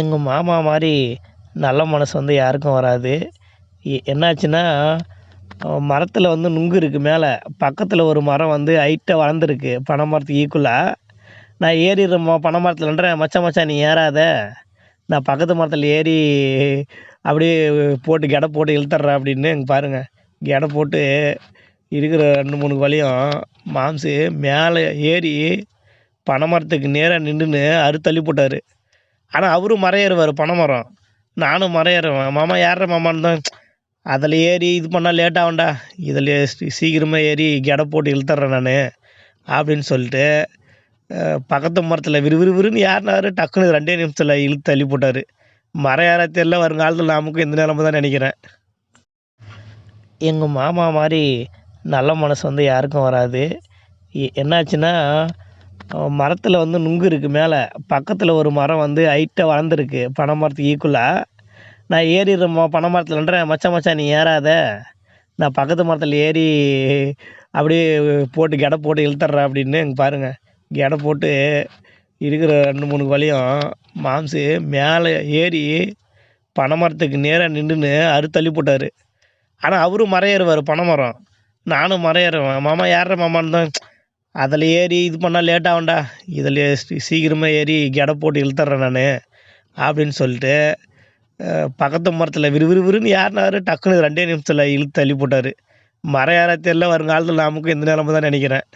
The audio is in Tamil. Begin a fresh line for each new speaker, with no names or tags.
எங்கள் மாமா மாதிரி நல்ல மனசு வந்து யாருக்கும் வராது. என்னாச்சுன்னா மரத்தில் வந்து நுங்கு இருக்குது மேலே. பக்கத்தில் ஒரு மரம் வந்து ஹைட்டாக வளர்ந்துருக்கு. பனை மரத்துக்கு ஈக்குவலாக நான் ஏறிடுறேன் பனை மரத்துலன்றேன் மச்சான் மச்சான் நீ ஏறாத. நான் பக்கத்து மரத்தில் ஏறி அப்படியே போட்டு கெடை போட்டு இழுத்துட்றேன் அப்படின்னு இங்கே பாருங்கள் கெடை போட்டு இருக்கிற ரெண்டு மூணு வழியும் மாம்சு மேலே ஏறி பனை மரத்துக்கு நேராக நின்றுன்னு அறுத்தள்ளி போட்டார். ஆனால் அவரும் மரம் ஏறுவார் பனை மரம். நானும் மரம் ஏறுவேன் மாமா ஏறுற மாமான்னு தான் அதில் ஏறி இது பண்ணால் லேட் ஆகும்டா. இதில் சீக்கிரமாக ஏறி கெடை போட்டு இழுத்துட்றேன் நான் அப்படின்னு சொல்லிட்டு பக்கத்து மரத்தில் விறுவிறுவிறுன்னு யாருனாரு டக்குன்னு ரெண்டே நிமிஷத்தில் இழுத்து தள்ளி போட்டார். மரம் ஏற தெரியல வருங்காலத்தில் நமக்கும் இந்த நிலமை தான் நினைக்கிறேன். எங்கள் மாமா மாதிரி நல்ல மனசு வந்து யாருக்கும் வராது. என்னாச்சுன்னா மரத்தில் வந்து நுங்கு இருக்குது மேலே. பக்கத்தில் ஒரு மரம் வந்து ஹைட்டாக வளர்ந்துருக்கு. பனை மரத்துக்கு ஈக்குவலாக நான் ஏறிடுறேன் பனை மரத்துலன்றேன் மச்சான் மச்சான் நீ ஏறாத. நான் பக்கத்து மரத்தில் ஏறி அப்படியே போட்டு கெடை போட்டு இழுத்துட்றேன் அப்படின்னு இங்கே பாருங்கள் கெடை போட்டு இருக்கிற ரெண்டு மூணு வழியும் மாம்சு மேலே ஏறி பனை மரத்துக்கு நேராக நின்றுன்னு அறுத்தள்ளி போட்டார். ஆனால் அவரும் மரம் ஏறுவார் பனை மரம். நானும் மரம் ஏறுவேன் மாமா ஏறுற மாமான்னு தான் அதில் ஏறி இது பண்ணால் லேட் ஆகும்டா. இதில் சீக்கிரமாக ஏறி கெடை போட்டு இழுத்துட்றேன் நான் அப்படின்னு சொல்லிட்டு பக்கத்து மரத்தில் விறுவிறுவிறுன்னு ஏறினாரு டக்குன்னு ரெண்டே நிமிஷத்தில் இழுத்து தள்ளி போட்டார். மரம் ஏற தெரியல வருங்காலத்தில் நமக்கும் இந்த நிலம தான் நினைக்கிறேன்.